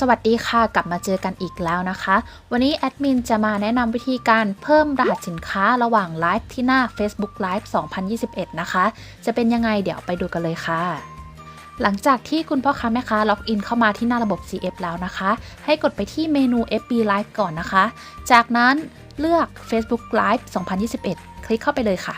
สวัสดีค่ะ กลับมาเจอกันอีกแล้วนะคะ วันนี้แอดมินจะมาแนะนำวิธีการเพิ่มรหัสสินค้าระหว่างไลฟ์ที่หน้า Facebook Live 2021 นะคะ จะเป็นยังไงเดี๋ยวไปดูกันเลยค่ะ หลังจากที่คุณพ่อค้าแม่ค้าล็อกอินเข้ามาที่หน้าระบบ CF แล้วนะคะ ให้กดไปที่เมนู FB Live ก่อนนะคะ จากนั้นเลือก Facebook Live 2021 คลิกเข้าไปเลยค่ะ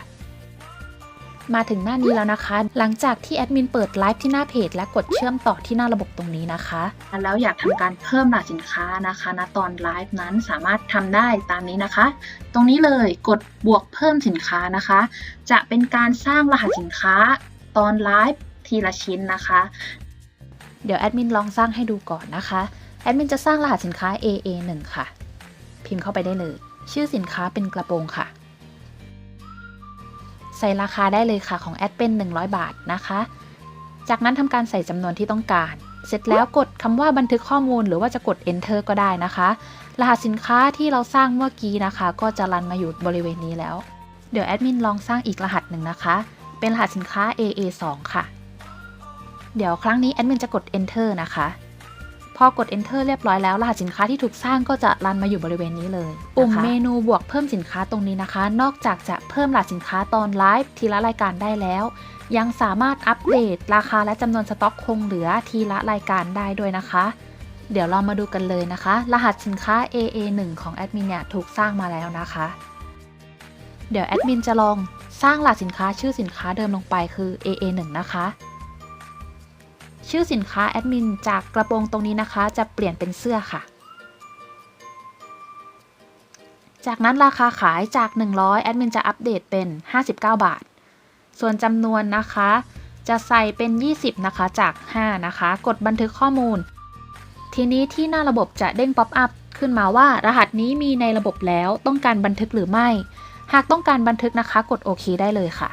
มาถึงหน้านี้แล้วนะคะ หลังจากที่แอดมินเปิดไลฟ์ที่หน้าเพจและกดเชื่อมต่อที่หน้าระบบตรงนี้นะคะ แล้วอยากทำการเพิ่มรหัสสินค้านะคะณตอนไลฟ์นั้นสามารถทำได้ตามนี้นะคะ ตรงนี้เลยกดบวกเพิ่มสินค้านะคะ จะเป็นการสร้างรหัสสินค้าตอนไลฟ์ทีละชิ้นนะคะ เดี๋ยวแอดมินลองสร้างให้ดูก่อนนะคะแอดมินจะสร้างรหัสสินค้า AA1 ค่ะ พิมพ์เข้าไปได้เลย ชื่อสินค้าเป็นกระโปรงค่ะ ใส่ราคาได้เลยค่ะของแอดเป็น 100 บาทนะคะ จากนั้นทำการใส่จำนวนที่ต้องการ เสร็จแล้วกดคำว่าบันทึกข้อมูลหรือว่าจะกด enter ก็ได้นะคะ รหัสสินค้าที่เราสร้างเมื่อกี้นะคะ ก็จะรันมาอยู่บริเวณนี้แล้ว เดี๋ยวแอดมินลองสร้างอีกรหัสหนึ่งนะคะ เป็นรหัสสินค้า AA2 ค่ะ เดี๋ยวครั้งนี้แอดมินจะกด enter นะคะ พอกด enter เรียบร้อยแล้วรหัสสินค้าที่ถูกสร้างก็จะรันมาอยู่บริเวณนี้เลยปุ่มเมนูบวกเพิ่มสินค้าตรงนี้นะคะ นอกจากจะเพิ่มรหัสสินค้าตอนไลฟ์ทีละรายการได้แล้ว ยังสามารถอัปเดต ราคาและจำนวนสต็อกคงเหลือทีละรายการได้ด้วยนะคะ เดี๋ยวเรามาดูกันเลยนะคะ รหัสสินค้า AA1 ของแอดมินเนี่ยถูกสร้างมาแล้วนะคะ เดี๋ยวแอดมินจะลองสร้างรหัสสินค้าชื่อสินค้าเดิมลงไปคือ AA1 นะคะ ชื่อสินค้าแอดมินจากกระโปรงตรงนี้นะคะ จะเปลี่ยนเป็นเสื้อค่ะ จากนั้นราคาขายจาก 100 แอดมินจะอัปเดตเป็น 59 บาท ส่วนจำนวนนะคะ จะใส่เป็น 20 นะคะจาก 5 นะคะ กดบันทึกข้อมูล ทีนี้ที่หน้าระบบจะเด้งป๊อปอัพขึ้นมาว่ารหัสนี้มีในระบบแล้วต้องการบันทึกหรือไม่ หากต้องการบันทึกนะคะ กดโอเคได้เลยค่ะ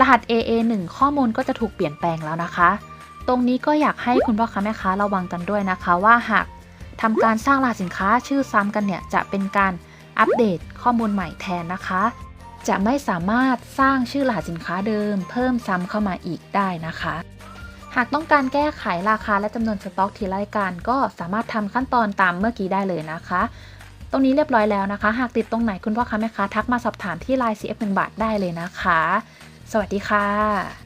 รหัส AA1 ข้อมูลก็จะถูกเปลี่ยนแปลงแล้วนะคะ ตรงนี้ก็อยากให้คุณพ่อค้าแม่ค้าระวังกันด้วยนะคะว่าหากทำการสร้างรหัสสินค้าชื่อซ้ำกันเนี่ยจะเป็นการอัปเดตข้อมูลใหม่แทนนะคะ จะไม่สามารถสร้างชื่อรหัสสินค้าเดิม เพิ่มซ้ำเข้ามาอีกได้นะคะ หากต้องการแก้ไขราคาและจำนวนสต็อกทีละรายการ ก็สามารถทำขั้นตอนตามเมื่อกี้ได้เลยนะคะ ตรงนี้เรียบร้อยแล้วนะคะ หากติดตรงไหนคุณพ่อค้าแม่ค้าทักมาสอบถามที่ไลน์ CF1 บาทได้เลยนะคะ สวัสดีค่ะ